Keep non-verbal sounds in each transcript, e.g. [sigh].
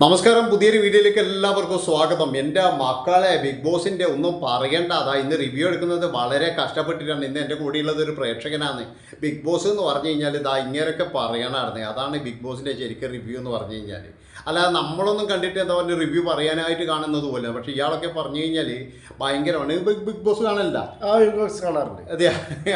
നമസ്കാരം. പുതിയൊരു വീഡിയോയിലേക്ക് എല്ലാവർക്കും സ്വാഗതം. എന്റെ മക്കളെ ബിഗ് ബോസിന്റെ ഒന്നും പറയേണ്ട അതാ ഇന്ന് റിവ്യൂ എടുക്കുന്നത് വളരെ കഷ്ടപ്പെട്ടിട്ടാണ്. ഇന്ന് എന്റെ കൂടെയുള്ളത് ഒരു പ്രേക്ഷകനാണ്. ബിഗ് ബോസ് എന്ന് പറഞ്ഞു കഴിഞ്ഞാൽ ഇതാ ഇങ്ങനെയൊക്കെ പറയണമായിരുന്നു അതാണ് ബിഗ് ബോസിന്റെ ശരിക്കും റിവ്യൂ എന്ന് പറഞ്ഞു കഴിഞ്ഞാൽ അല്ലാതെ നമ്മളൊന്നും കണ്ടിട്ട് എന്താ പറയുക റിവ്യൂ പറയാനായിട്ട് കാണുന്നത് പോലെ. പക്ഷെ ഇയാളൊക്കെ പറഞ്ഞു കഴിഞ്ഞാൽ ഭയങ്കരമാണ്. ബിഗ് ബിഗ് ബോസ് കാണലില്ല? ആ ബിഗ് ബോസ് കാണാറുണ്ട്. അതെ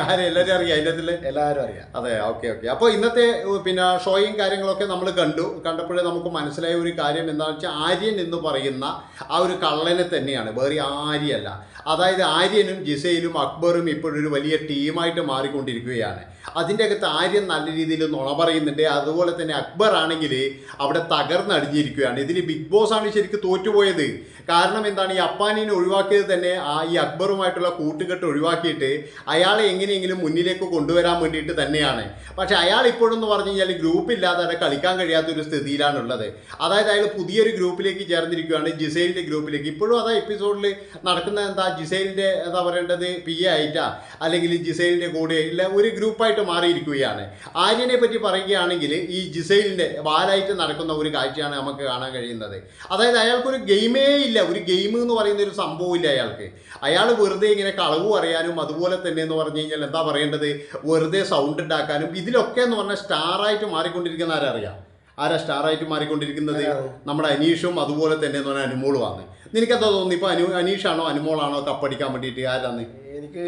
ആരും? എല്ലാവരും അറിയാം അതിന്റെ അതിൽ എല്ലാവരും അറിയാം. അതെ ഓക്കെ ഓക്കെ. അപ്പോൾ ഇന്നത്തെ പിന്നെ ഷോയും കാര്യങ്ങളൊക്കെ നമ്മൾ കണ്ടു. കണ്ടപ്പോഴേ നമുക്ക് മനസ്സിലായ ഒരു കാര്യം എന്താണെന്ന് വെച്ചാൽ ആര്യൻ എന്ന് പറയുന്ന ആ ഒരു കള്ളനെ തന്നെയാണ്. വേറെ ആര്യല്ല. അതായത് ആര്യനും ജിസയിലും അക്ബറും ഇപ്പോഴൊരു വലിയ ടീമായിട്ട് മാറിക്കൊണ്ടിരിക്കുകയാണ്. അതിന്റെ അകത്ത് ആര്യൻ നല്ല രീതിയിൽ നുണ പറയുന്നുണ്ട്. അതുപോലെ തന്നെ അക്ബർ ആണെങ്കിൽ അവിടെ തകർന്നടിഞ്ഞിരിക്കുകയാണ്. ഇതിൽ ബിഗ് ബോസ് ആണ് ശരിക്കും തോറ്റുപോയത്. കാരണം എന്താണ്? ഈ അപ്പാനിനെ ഒഴിവാക്കിയത് തന്നെ ആ ഈ അക്ബറുമായിട്ടുള്ള കൂട്ടുകെട്ട് ഒഴിവാക്കിയിട്ട് അയാളെ എങ്ങനെയെങ്കിലും മുന്നിലേക്ക് കൊണ്ടുവരാൻ വേണ്ടിയിട്ട് തന്നെയാണ്. പക്ഷെ അയാൾ ഇപ്പോഴെന്ന് പറഞ്ഞു കഴിഞ്ഞാൽ ഗ്രൂപ്പ് ഇല്ലാതെ കളിക്കാൻ കഴിയാത്ത ഒരു സ്ഥിതിയിലാണുള്ളത്. അതായത് അയാൾ പുതിയൊരു ഗ്രൂപ്പിലേക്ക് ചേർന്നിരിക്കുകയാണ് ജിസൈലിന്റെ ഗ്രൂപ്പിലേക്ക്. ഇപ്പോഴും അതാ എപ്പിസോഡിൽ നടക്കുന്ന എന്താ ജിസൈലിന്റെ എന്താ പറയേണ്ടത്? പി എ ആയിട്ടാ? അല്ലെങ്കിൽ ജിസൈലിന്റെ കൂടെ ഇല്ല ഒരു ഗ്രൂപ്പായിട്ട് മാറിയിരിക്കുകയാണ്. ആര്യനെ പറ്റി പറയുകയാണെങ്കിൽ ഈ ജിസൈലിന്റെ ബാലായിട്ട് നടക്കുന്ന ഒരു കാഴ്ചയാണ് നമുക്ക് കാണാൻ കഴിയുന്നത്. അതായത് അയാൾക്കൊരു ഗെയിമേ ഇല്ല. ഒരു ഗെയിം എന്ന് പറയുന്ന ഒരു സംഭവമില്ല അയാൾക്ക്. അയാൾ വെറുതെ ഇങ്ങനെ കളവ് പറയാനും അതുപോലെ തന്നെ എന്ന് പറഞ്ഞു കഴിഞ്ഞാൽ എന്താ പറയേണ്ടത്? വെറുതെ സൗണ്ട് ഉണ്ടാക്കാനും ഇതിലൊക്കെ എന്ന് പറഞ്ഞാൽ സ്റ്റാറായിട്ട് മാറിക്കൊണ്ടിരിക്കുന്ന ആരറിയാം ആരാ സ്റ്റാറായിട്ട് മാറിക്കൊണ്ടിരിക്കുന്നത്? നമ്മുടെ അനീഷും അതുപോലെ തന്നെ എന്ന് പറഞ്ഞാൽ അനുമോളുമാണ്. നിനക്കെന്താ തോന്നുന്നു? ഇപ്പൊ അനു അനീഷാണോ അനുമോളാണോ കപ്പടിക്കാൻ വേണ്ടിയിട്ട് ആരാന്ന്? എനിക്ക്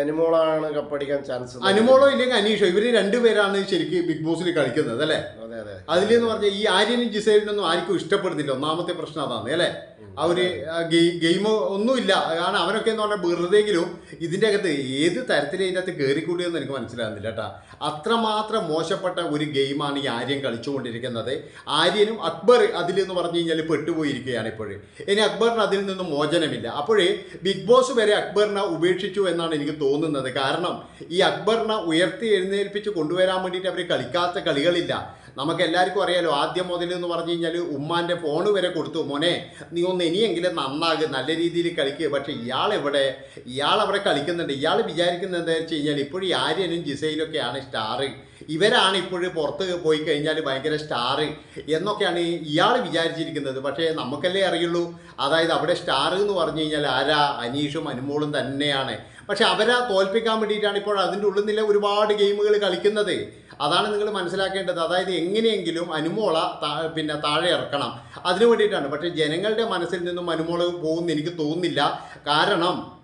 അനുമോളാണ് കപ്പടിക്കാൻ ചാൻസ് അനുമോളോ ഇല്ലെങ്കിൽ അനീഷോ? ഇവർ രണ്ടുപേരാണ് ശരിക്കും ബിഗ് ബോസിൽ കളിക്കുന്നത് അല്ലേ? അതിലെന്ന് പറഞ്ഞാൽ ഈ ആര്യനും ജിസൈലിനൊന്നും ആർക്കും ഇഷ്ടപ്പെടുന്നില്ല. ഒന്നാമത്തെ പ്രശ്നം അതാണ് അല്ലേ? അവർ ഗെയിം ഒന്നുമില്ല. കാരണം അവനൊക്കെ എന്ന് പറഞ്ഞാൽ വെറുതെങ്കിലും ഇതിന്റെ അകത്ത് ഏത് തരത്തിൽ ഇതിനകത്ത് കയറിക്കൂടിയെന്ന് എനിക്ക് മനസ്സിലാകുന്നില്ല കേട്ടാ. അത്രമാത്രം മോശപ്പെട്ട ഒരു ഗെയിമാണ് ഈ ആര്യൻ കളിച്ചുകൊണ്ടിരിക്കുന്നത്. ആര്യനും അക്ബർ അതിൽ അതിലെന്ന് പറഞ്ഞു കഴിഞ്ഞാൽ പെട്ടുപോയിരിക്കുകയാണ് ഇപ്പോഴും. ഇനി അക്ബറിന് അതിൽ നിന്നും മോചനമില്ല. അപ്പോഴേ ബിഗ് ബോസ് വരെ അക്ബറിനെ ഉപേക്ഷിച്ചു എന്നാണ് എനിക്ക് തോന്നുന്നത്. കാരണം ഈ അക്ബറിനെ ഉയർത്തി എഴുന്നേൽപ്പിച്ച് കൊണ്ടുവരാൻ വേണ്ടിയിട്ട് അവർ കളിക്കാത്ത കളികളില്ല. നമുക്ക് എല്ലാവർക്കും അറിയാലോ ആദ്യം മുതൽ എന്ന് പറഞ്ഞു കഴിഞ്ഞാൽ ഉമ്മാന്റെ ഫോണ് വരെ കൊടുത്തു. മോനെ നീ ഒന്ന് ഇനിയെങ്കിലും നന്നാകും നല്ല രീതിയിൽ കളിക്കുക പക്ഷേ ഇയാൾ എവിടെ? ഇയാൾ അവിടെ കളിക്കുന്നുണ്ട്. ഇയാൾ വിചാരിക്കുന്നത് എന്താ വെച്ച് കഴിഞ്ഞാൽ ഇപ്പോഴും ആര്യനും ജിസയിലൊക്കെയാണ് സ്റ്റാർ ഇവരാണ് ഇപ്പോഴും പുറത്ത് പോയി കഴിഞ്ഞാൽ ഭയങ്കര സ്റ്റാർ എന്നൊക്കെയാണ് ഇയാൾ വിചാരിച്ചിരിക്കുന്നത്. പക്ഷേ നമുക്കല്ലേ അറിയുള്ളൂ? അതായത് അവിടെ സ്റ്റാർ എന്ന് പറഞ്ഞു കഴിഞ്ഞാൽ ആരാ? അനീഷും അനുമോളും തന്നെയാണ്. പക്ഷെ അവരെ തോൽപ്പിക്കാൻ വേണ്ടിയിട്ടാണ് ഇപ്പോൾ അതിന്റെ ഉള്ളിൽ നില ഒരുപാട് ഗെയിമുകൾ കളിക്കുന്നത്. അതാണ് നിങ്ങൾ മനസ്സിലാക്കേണ്ടത്. അതായത് എങ്ങനെയെങ്കിലും അനുമോള പിന്നെ താഴെ ഇറക്കണം. അതിനു വേണ്ടിയിട്ടാണ്. പക്ഷേ ജനങ്ങളുടെ മനസ്സിൽ നിന്നും അനുമോള പോകുമെന്ന് എനിക്ക് തോന്നുന്നില്ല. കാരണം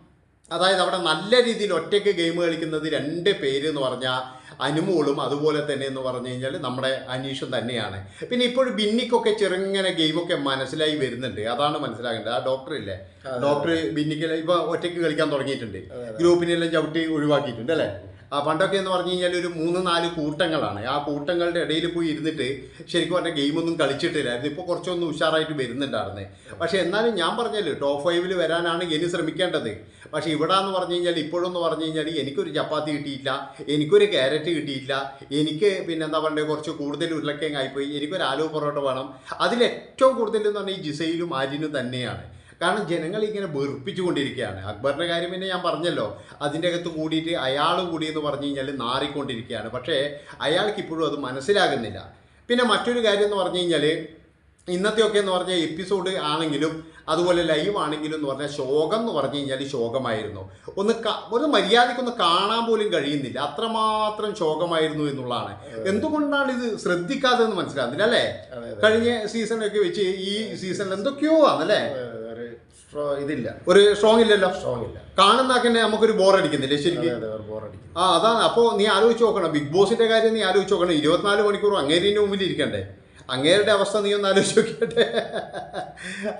അതായത് അവിടെ നല്ല രീതിയിൽ ഒറ്റയ്ക്ക് ഗെയിം കളിക്കുന്നത് രണ്ട് പേര് എന്ന് പറഞ്ഞാൽ അനുമോളും അതുപോലെ തന്നെ എന്ന് പറഞ്ഞു കഴിഞ്ഞാൽ നമ്മുടെ അനീഷും തന്നെയാണ്. പിന്നെ ഇപ്പോഴും ബിന്നിക്കൊക്കെ ചെറുങ്ങനെ ഗെയിമൊക്കെ മനസ്സിലായി വരുന്നുണ്ട്. അതാണ് മനസ്സിലാകേണ്ടത്. ആ ഡോക്ടർ ഇല്ലേ? ഡോക്ടർ ബിന്നിക്ക് ഇപ്പൊ ഒറ്റയ്ക്ക് കളിക്കാൻ തുടങ്ങിയിട്ടുണ്ട്. ഗ്രൂപ്പിനെല്ലാം ചവിട്ടി ഒഴിവാക്കിയിട്ടുണ്ട് അല്ലേ? ആ പണ്ടൊക്കെ എന്ന് പറഞ്ഞു കഴിഞ്ഞാൽ ഒരു മൂന്ന് നാല് കൂട്ടങ്ങളാണ്. ആ കൂട്ടങ്ങളുടെ ഇടയിൽ പോയി ഇരുന്നിട്ട് ശരിക്കും പറഞ്ഞാൽ ഗെയിമൊന്നും കളിച്ചിട്ടില്ലായിരുന്നു. ഇപ്പോൾ കുറച്ചൊന്ന് ഉഷാറായിട്ട് വരുന്നുണ്ടായിരുന്നു. പക്ഷേ എന്നാലും ഞാൻ പറഞ്ഞല്ലോ ടോപ്പ് ഫൈവിൽ വരാനാണ് ഇനി ശ്രമിക്കേണ്ടത്. പക്ഷേ ഇവിടെ എന്ന് പറഞ്ഞു കഴിഞ്ഞാൽ ഇപ്പോഴെന്ന് പറഞ്ഞു കഴിഞ്ഞാൽ എനിക്കൊരു ചപ്പാത്തി കിട്ടിയില്ല എനിക്കൊരു ക്യാരറ്റ് കിട്ടിയില്ല എനിക്ക് പിന്നെ എന്താ പറയുക കുറച്ച് കൂടുതൽ ഉരുളക്കിഴങ്ങ് ആയിപ്പോയി. എനിക്കൊരു ആലു പൊറോട്ട വേണം. അതിൽ ഏറ്റവും കൂടുതൽ എന്ന് പറഞ്ഞാൽ ഈ ജിസയിലും ആര്യനും തന്നെയാണ്. കാരണം ജനങ്ങൾ ഇങ്ങനെ വെറുപ്പിച്ചുകൊണ്ടിരിക്കുകയാണ്. അക്ബറിന്റെ കാര്യം പിന്നെ ഞാൻ പറഞ്ഞല്ലോ. അതിന്റെ അകത്ത് കൂടിയിട്ട് അയാൾ കൂടി എന്ന് പറഞ്ഞു കഴിഞ്ഞാൽ നാറിക്കൊണ്ടിരിക്കുകയാണ്. പക്ഷേ അയാൾക്ക് ഇപ്പോഴും അത് മനസ്സിലാകുന്നില്ല. പിന്നെ മറ്റൊരു കാര്യം എന്ന് പറഞ്ഞു കഴിഞ്ഞാൽ ഇന്നത്തെയൊക്കെ എന്ന് പറഞ്ഞ എപ്പിസോഡ് ആണെങ്കിലും അതുപോലെ ലൈവ് ആണെങ്കിലും എന്ന് പറഞ്ഞാൽ ശോകം എന്ന് പറഞ്ഞു കഴിഞ്ഞാൽ ശോകമായിരുന്നു. ഒന്ന് ഒരു മര്യാദയ്ക്കൊന്ന് കാണാൻ പോലും കഴിയുന്നില്ല. അത്രമാത്രം ശോകമായിരുന്നു എന്നുള്ളതാണ്. എന്തുകൊണ്ടാണ് ഇത് ശ്രദ്ധിക്കാതെ എന്ന് മനസ്സിലാകുന്നില്ല അല്ലേ? കഴിഞ്ഞ സീസണൊക്കെ വെച്ച് ഈ സീസണിൽ എന്തൊക്കെയോ ആണല്ലേ? ഇതില്ല. ഒരു സ്ട്രോങ് ഇല്ലല്ലോ? സ്ട്രോങ് ഇല്ല. കാണുന്ന തന്നെ നമുക്കൊരു ബോർ അടിക്കുന്നില്ലേ ശരിക്കും? ആ അതാണ്. അപ്പോൾ നീ ആലോചിച്ച് നോക്കണം. ബിഗ് ബോസിന്റെ കാര്യം നീ ആലോചിച്ച് നോക്കണം. ഇരുപത്തിനാല് മണിക്കൂർ അങ്ങേരിന്റെ മുമ്പിൽ ഇരിക്കണ്ടേ? അങ്ങേരുടെ അവസ്ഥ നീ ഒന്ന് ആലോചിച്ച് നോക്കിയട്ടെ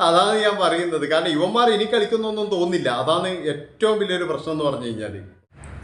അതാണ് ഞാൻ പറയുന്നത്. കാരണം ഇവന്മാർ ഇനി കളിക്കുന്നൊന്നും തോന്നില്ല. അതാണ് ഏറ്റവും വലിയൊരു പ്രശ്നം എന്ന് പറഞ്ഞു കഴിഞ്ഞാൽ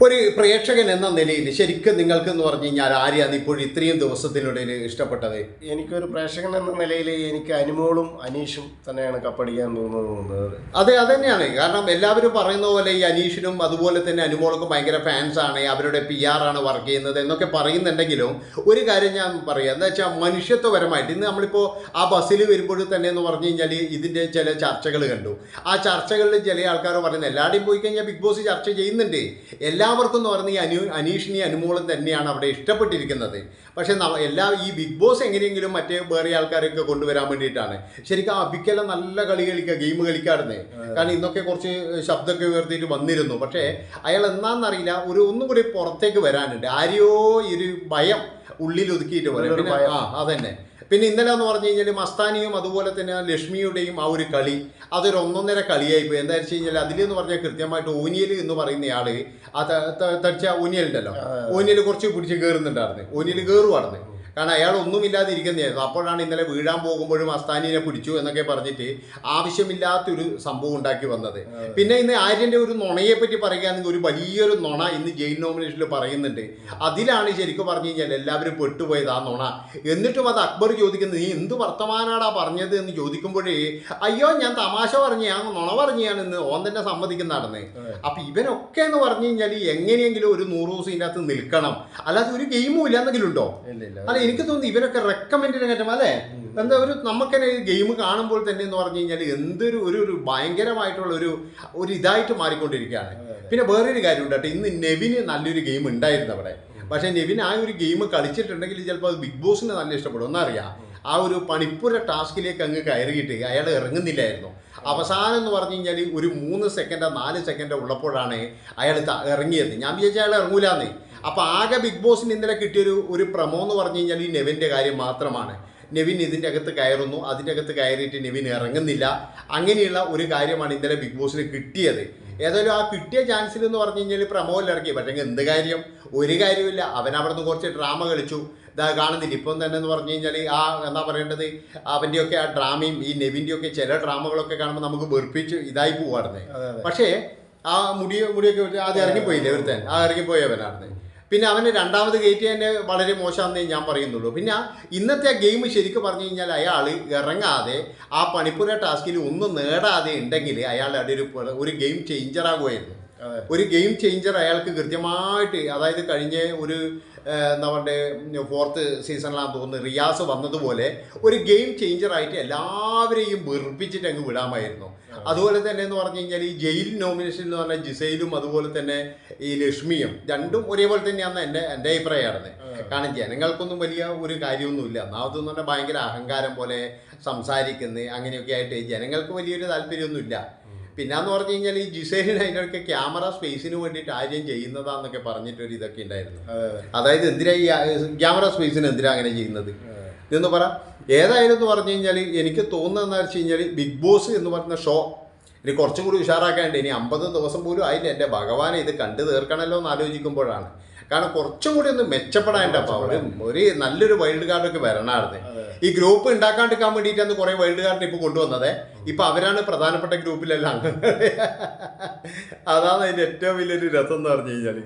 ഒരു പ്രേക്ഷകൻ എന്ന നിലയിൽ ശരിക്കും നിങ്ങൾക്ക് എന്ന് പറഞ്ഞു കഴിഞ്ഞാൽ ആരെയാണ് ഇപ്പോൾ ഇത്രയും ദിവസത്തിനിടയിൽ ഇഷ്ടപ്പെട്ടത്? എനിക്കൊരു പ്രേക്ഷകൻ എന്ന നിലയിൽ എനിക്ക് അനുമോളും അനീഷും തന്നെയാണ് കപ്പടിക്കാൻ തോന്നുന്നത്. അതെ അതന്നെയാണ്. കാരണം എല്ലാവരും പറയുന്ന പോലെ ഈ അനീഷിനും അതുപോലെ തന്നെ അനുമോൾക്കും ഭയങ്കര ഫാൻസാണ് ആണ് അവരുടെ പി ആർ ആണ് വർക്ക് ചെയ്യുന്നത് എന്നൊക്കെ പറയുന്നുണ്ടെങ്കിലും ഒരു കാര്യം ഞാൻ പറയാം. എന്താ വെച്ചാൽ മനുഷ്യത്വപരമായിട്ട് ഇന്ന് നമ്മളിപ്പോൾ ആ ബസ്സിൽ വരുമ്പോൾ തന്നെ എന്ന് പറഞ്ഞു കഴിഞ്ഞാൽ ഇതിന്റെ ചില ചർച്ചകൾ കണ്ടു. ആ ചർച്ചകളിൽ ചില ആൾക്കാർ പറയുന്നത് എല്ലാവരുടെയും പോയി കഴിഞ്ഞാൽ ബിഗ് ബോസ് ചർച്ച ചെയ്യുന്നുണ്ട്. എല്ലാ എല്ലാവർക്കും എന്ന് പറഞ്ഞ ഈ അനു അനീഷിനി അനുമോളും തന്നെയാണ് അവിടെ ഇഷ്ടപ്പെട്ടിരിക്കുന്നത്. പക്ഷേ എല്ലാ ഈ ബിഗ് ബോസ് എങ്ങനെയെങ്കിലും മറ്റേ വേറെ ആൾക്കാരൊക്കെ കൊണ്ടുവരാൻ വേണ്ടിയിട്ടാണ്. ശരിക്കും അബിക്കെല്ലാം നല്ല കളി കളിക്കുക ഗെയിം കളിക്കാറുണ്ട് കാരണം ഇന്നൊക്കെ കുറച്ച് ശബ്ദമൊക്കെ ഉയർത്തിയിട്ട് വന്നിരുന്നു. പക്ഷേ അയാൾ എന്താണെന്നറിയില്ല ഒരു ഒന്നും കൂടി പുറത്തേക്ക് വരാനുണ്ട്. ആരെയോ ഒരു ഭയം ഉള്ളിൽ ഒതുക്കിയിട്ട് ഭയം. ആ അതന്നെ. പിന്നെ ഇന്നലെ എന്ന് പറഞ്ഞു കഴിഞ്ഞാൽ മസ്താനിയും അതുപോലെ തന്നെ ലക്ഷ്മിയുടെയും ആ ഒരു കളി അതൊരു ഒന്നൊന്നര കളിയായി പോയി എന്താ വെച്ച് കഴിഞ്ഞാൽ അതിലെന്ന് പറഞ്ഞാൽ കൃത്യമായിട്ട് ഊനിയൽ എന്ന് പറയുന്നയാൾ ആ തടിച്ച ഓനിയൽ ഉണ്ടല്ലോ ഊനിയൽ കുറച്ച് പിടിച്ച് കയറുന്നുണ്ടായിരുന്നു ഊനിയൽ കയറുവായിരുന്നു കാരണം അയാൾ ഒന്നുമില്ലാതെ ഇരിക്കുന്നതായിരുന്നു അപ്പോഴാണ് ഇന്നലെ വീഴാൻ പോകുമ്പോഴും അസ്താനിനെ പിടിച്ചു എന്നൊക്കെ പറഞ്ഞിട്ട് ആവശ്യമില്ലാത്തൊരു സംഭവം ഉണ്ടാക്കി വന്നത്. പിന്നെ ഇന്ന് ആര്യന്റെ ഒരു നുണയെ പറ്റി പറയുകയാണെങ്കിൽ ഒരു വലിയൊരു നുണ ഇന്ന് ജയിൽ നോമിനേഷനിൽ പറയുന്നുണ്ട്. അതിലാണ് ശരിക്കും പറഞ്ഞു കഴിഞ്ഞാൽ എല്ലാവരും പെട്ടുപോയത് ആ നുണ. എന്നിട്ടും അത് അക്ബർ ചോദിക്കുന്നത് നീ എന്ത് വർത്തമാനാടാ പറഞ്ഞത് എന്ന് ചോദിക്കുമ്പോഴേ അയ്യോ ഞാൻ തമാശ പറഞ്ഞു ഞാൻ നുണ പറഞ്ഞാണെന്ന് ഓൻ തന്നെ സമ്മതിക്കുന്ന നടന്നത് അപ്പൊ ഇവനൊക്കെ എന്ന് പറഞ്ഞു കഴിഞ്ഞാൽ എങ്ങനെയെങ്കിലും ഒരു നൂറ് ദിവസം ഇതിനകത്ത് നിൽക്കണം. അല്ലാതെ ഒരു ഗെയിമും ഉണ്ടോ? ഇല്ല ഇല്ല. അല്ല എനിക്ക് തോന്നുന്നു ഇവരൊക്കെ റെക്കമെൻഡിന് പറ്റും അല്ലേ? എന്താ ഒരു നമുക്കെന്നെ ഗെയിം കാണുമ്പോൾ തന്നെ എന്ന് പറഞ്ഞു കഴിഞ്ഞാൽ എന്തൊരു ഒരു ഒരു ഭയങ്കരമായിട്ടുള്ള ഒരു ഒരു ഇതായിട്ട് മാറിക്കൊണ്ടിരിക്കുകയാണ്. പിന്നെ വേറൊരു കാര്യമുണ്ട് കേട്ടോ. ഇന്ന് നെവിന് നല്ലൊരു ഗെയിം ഉണ്ടായിരുന്നു അവിടെ. പക്ഷേ നെവിൻ ആ ഒരു ഗെയിം കളിച്ചിട്ടുണ്ടെങ്കിൽ ചിലപ്പോൾ അത് ബിഗ് ബോസിന് നല്ല ഇഷ്ടപ്പെടും. ഒന്നറിയാം. ആ ഒരു പണിപ്പുര ടാസ്കിലേക്ക് അങ്ങ് കയറിയിട്ട് അയാൾ ഇറങ്ങുന്നില്ലായിരുന്നു. അവസാനം എന്ന് പറഞ്ഞു കഴിഞ്ഞാൽ ഒരു മൂന്ന് സെക്കൻഡോ നാല് സെക്കൻഡോ ഉള്ളപ്പോഴാണ് അയാൾ ഇറങ്ങിയത്. ഞാൻ വിചാരിച്ച അയാൾ ഇറങ്ങൂലാന്ന്. അപ്പോൾ ആകെ ബിഗ് ബോസിന് ഇന്നലെ കിട്ടിയൊരു ഒരു പ്രമോ എന്ന് പറഞ്ഞു കഴിഞ്ഞാൽ ഈ നെവിന്റെ കാര്യം മാത്രമാണ്. നെവിൻ ഇതിന്റെ അകത്ത് കയറുന്നു. അതിന്റെ അകത്ത് കയറിയിട്ട് നെവിൻ ഇറങ്ങുന്നില്ല. അങ്ങനെയുള്ള ഒരു കാര്യമാണ് ഇന്നലെ ബിഗ് ബോസിന് കിട്ടിയത്. ഏതായാലും ആ കിട്ടിയ ചാൻസിൽ എന്ന് പറഞ്ഞു കഴിഞ്ഞാൽ പ്രമോയിൽ ഇറക്കി. പക്ഷേ എന്ത് കാര്യം? ഒരു കാര്യമില്ല അവൻ അവിടുന്ന് കുറച്ച് ഡ്രാമ കളിച്ചു. ഇതാ കാണുന്നില്ല. ഇപ്പം തന്നെ എന്ന് പറഞ്ഞു കഴിഞ്ഞാൽ ആ എന്താ പറയേണ്ടത്? അവന്റെയൊക്കെ ആ ഡ്രാമയും ഈ നെവിന്റെയൊക്കെ ചില ഡ്രാമകളൊക്കെ കാണുമ്പോൾ നമുക്ക് വെറുപ്പിച്ച് ഇതായി പോവാറുണ്ട് പക്ഷേ ആ മുടി മുടിയൊക്കെ അത് ഇറങ്ങിപ്പോയില്ലേ ഒരുത്തൻ? ആ ഇറങ്ങിപ്പോയവനാണ് പിന്നെ അവന് രണ്ടാമത് കയറ്റി തന്നെ വളരെ മോശമാണെന്നേ ഞാൻ പറയുന്നുള്ളൂ. പിന്നെ ഇന്നത്തെ ആ ഗെയിം ശരിക്കും പറഞ്ഞു കഴിഞ്ഞാൽ അയാൾ ഇറങ്ങാതെ ആ പണിപ്പുര ടാസ്കിൽ ഒന്നും നേടാതെ ഉണ്ടെങ്കിൽ അയാൾ ഒരു ഒരു ഗെയിം അതെ ഒരു ഗെയിം ചേഞ്ചർ അയാൾക്ക് കൃത്യമായിട്ട് അതായത് കഴിഞ്ഞ ഒരു എന്താ പറയുക ഫോർത്ത് സീസണിലാണെന്ന് തോന്നുന്നു റിയാസ് വന്നതുപോലെ ഒരു ഗെയിം ചേഞ്ചർ ആയിട്ട് എല്ലാവരെയും വെറുപ്പിച്ചിട്ട് അങ്ങ് വിടാമായിരുന്നു. അതുപോലെ തന്നെ എന്ന് പറഞ്ഞു കഴിഞ്ഞാൽ ഈ ജയിൽ നോമിനേഷൻ എന്ന് പറഞ്ഞാൽ ജിസയിലും അതുപോലെ തന്നെ ഈ ലക്ഷ്മിയും രണ്ടും ഒരേപോലെ തന്നെയാണ് എന്റെ എന്റെ അഭിപ്രായമാണ് കാരണം ജനങ്ങൾക്കൊന്നും വലിയ ഒരു കാര്യമൊന്നുമില്ല. ഒന്നാമതെന്ന് പറഞ്ഞാൽ ഭയങ്കര അഹങ്കാരം പോലെ സംസാരിക്കുന്നത് അങ്ങനെയൊക്കെ ആയിട്ട് ജനങ്ങൾക്ക് വലിയൊരു താല്പര്യമൊന്നുമില്ല. പിന്നെന്ന് പറഞ്ഞു കഴിഞ്ഞാൽ ഈ ജിസേലിന് അതിനൊക്കെ ക്യാമറ സ്പേസിന് വേണ്ടിയിട്ട് ആര്യം ചെയ്യുന്നതാന്നൊക്കെ പറഞ്ഞിട്ടൊരു ഇതൊക്കെ ഉണ്ടായിരുന്നു. അതെ അതെ അതായത് എന്തിനാ ഈ ക്യാമറ സ്പേസിന് എന്തിനാ അങ്ങനെ ചെയ്യുന്നത്? ഇതെന്ന് പറ. ഏതായാലും എന്ന് പറഞ്ഞു കഴിഞ്ഞാൽ എനിക്ക് തോന്നുന്നതെന്ന് വെച്ച് കഴിഞ്ഞാൽ ബിഗ് ബോസ് എന്ന് പറയുന്ന ഷോ ഇനി കുറച്ചും കൂടി ഉഷാറാക്കാണ്ട് ഇനി അമ്പത് ദിവസം പോലും ആയില്ല. എന്റെ ഭഗവാനെ ഇത് കണ്ടു തീർക്കണമല്ലോ എന്ന് ആലോചിക്കുമ്പോഴാണ്. കാരണം കുറച്ചും കൂടി ഒന്ന് മെച്ചപ്പെടാന്റെ അപ്പോൾ ഒരു ഒരു നല്ലൊരു വൈൽഡ് കാർഡൊക്കെ വരണമായിരുന്നു. ഈ ഗ്രൂപ്പ് ഉണ്ടാക്കാണ്ടിരിക്കാൻ വേണ്ടിയിട്ടാണ് കുറേ വൈൽഡ് കാർഡിനെ ഇപ്പോൾ കൊണ്ടുവന്നത്. ഇപ്പൊ അവരാണ് പ്രധാനപ്പെട്ട ഗ്രൂപ്പിലെല്ലാം [laughs] അതാണ് അതിന്റെ ഏറ്റവും വലിയൊരു രസം എന്ന് പറഞ്ഞു കഴിഞ്ഞാൽ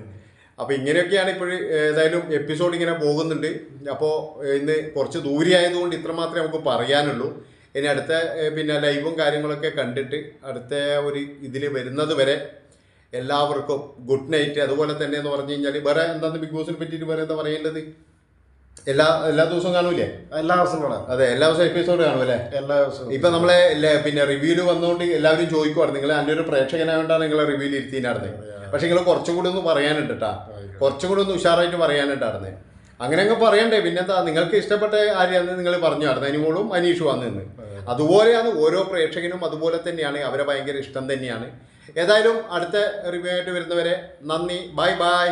അപ്പോൾ ഇങ്ങനെയൊക്കെയാണ് ഇപ്പോൾ ഏതായാലും എപ്പിസോഡ് ഇങ്ങനെ പോകുന്നുണ്ട്. അപ്പോൾ ഇന്ന് കുറച്ച് ദൂരെയായതുകൊണ്ട് ഇത്ര മാത്രമേ നമുക്ക് പറയാനുള്ളൂ. ഇനി അടുത്ത പിന്നെ ലൈവും കാര്യങ്ങളൊക്കെ കണ്ടിട്ട് അടുത്ത ഒരു ഇതിൽ വരുന്നത് വരെ എല്ലാവർക്കും ഗുഡ് നൈറ്റ് അതുപോലെ തന്നെ എന്ന് പറഞ്ഞു കഴിഞ്ഞാൽ വേറെ എന്താന്ന് ബിഗ് ബോസിനെ പറ്റിയിട്ട് വേറെ എന്താ പറയേണ്ടത്? എല്ലാ എല്ലാ ദിവസവും കാണൂലേ എല്ലാ ദിവസവും കാണാം. അതെ എല്ലാ ദിവസവും എപ്പിസോഡ് കാണും അല്ലേ? എല്ലാ ദിവസവും. ഇപ്പൊ നമ്മളെ പിന്നെ റിവ്യൂൽ വന്നുകൊണ്ട് എല്ലാവരും ചോദിക്കുവായിരുന്നു നിങ്ങൾ എന്റെ ഒരു പ്രേക്ഷകനായോണ്ടാണ് നിങ്ങളെ റിവ്യൂൽ ഇരുത്തിയിട്ടുണ്ടായിരുന്നത് പക്ഷെ നിങ്ങൾ കുറച്ചും കൂടി ഒന്ന് പറയാനുണ്ട് കേട്ടാ കുറച്ചും കൂടി ഒന്ന് ഉഷാറായിട്ട് പറയാനുണ്ടായിരുന്നേ. അങ്ങനെ അങ്ങ് പറയണ്ടേ. പിന്നെന്താ നിങ്ങൾക്ക് ഇഷ്ടപ്പെട്ട ആരെയാന്ന് നിങ്ങൾ പറഞ്ഞു പറഞ്ഞായിരുന്നു അനിമോളും അനീഷും അനീഷു നിന്ന്. അതുപോലെയാണ് ഓരോ പ്രേക്ഷകനും അതുപോലെ തന്നെയാണ്. അവരെ ഭയങ്കര ഇഷ്ടം തന്നെയാണ്. ഏതായാലും അടുത്ത റിവ്യൂ ആയിട്ട് വരുന്നവരെ നന്ദി. Bye bye.